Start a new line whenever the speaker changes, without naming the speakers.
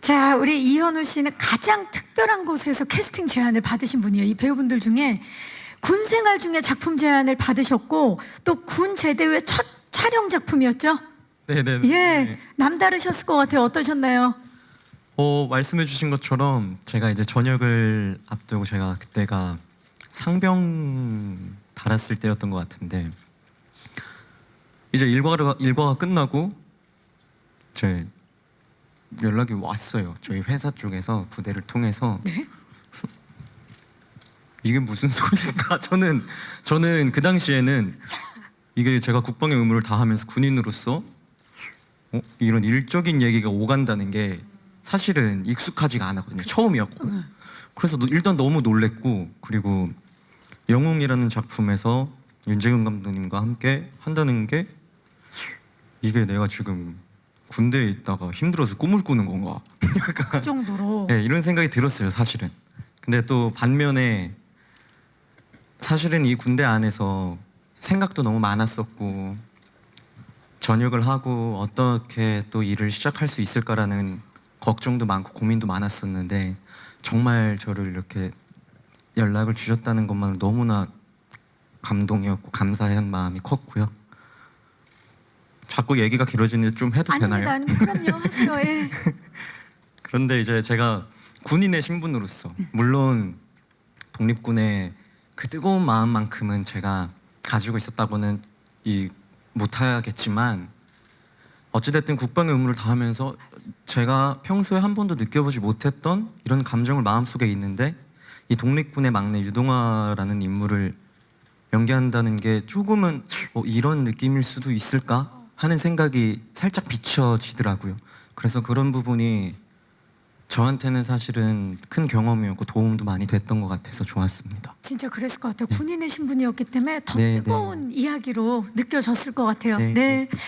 자, 우리 이현우 씨는 가장 특별한 곳에서 캐스팅 제안을 받으신 분이에요. 이 배우분들 중에 군 생활 중에 작품 제안을 받으셨고 또 군 제대 후에 첫 촬영 작품이었죠?
네네.
예, 남다르셨을 것 같아요. 어떠셨나요?
어 말씀해주신 것처럼 제가 이제 전역을 앞두고 제가 그때가 상병 달았을 때였던 것 같은데 이제 일과가 일과가 끝나고 제 연락이 왔어요. 저희 회사 쪽에서 부대를 통해서
네.
이게 무슨 소리일까? 저는 저는 그 당시에는 이게 제가 국방의 의무를 다하면서 군인으로서 어? 이런 일적인 얘기가 오간다는 게 사실은 익숙하지가 않았거든요. 처음이었고. 그래서 노- 일단 너무 놀랬고 그리고 영웅이라는 작품에서 윤재근 감독님과 함께 한다는 게 이게 내가 지금 군대에 있다가 힘들어서 꿈을 꾸는 건가?
그 정도로.
네, 이런 생각이 들었어요, 사실은. 근데 또 반면에 사실은 이 군대 안에서 생각도 너무 많았었고 전역을 하고 어떻게 또 일을 시작할 수 있을까라는 걱정도 많고 고민도 많았었는데 정말 저를 이렇게 연락을 주셨다는 것만 너무나 감동이었고 감사한 마음이 컸고요. 자꾸 얘기가 길어지는데 좀 해도
아닙니다.
되나요?
아닙니다. 그럼요. 하세요. 예.
그런데 이제 제가 군인의 신분으로서 물론 독립군의 그 뜨거운 마음만큼은 제가 가지고 있었다고는 이 못하겠지만 어찌됐든 국방의 의무를 다하면서 제가 평소에 한 번도 느껴보지 못했던 이런 감정을 마음속에 있는데 이 독립군의 막내 유동화라는 인물을 연기한다는 게 조금은 어, 이런 느낌일 수도 있을까 하는 생각이 살짝 비춰지더라고요. 그래서 그런 부분이 저한테는 사실은 큰 경험이었고 도움도 많이 됐던 것 같아서 좋았습니다.
진짜 그랬을 것 같아요. 군인의 신분이었기 때문에 더
네,
뜨거운 이야기로 느껴졌을 것 같아요. 네.
네, 네.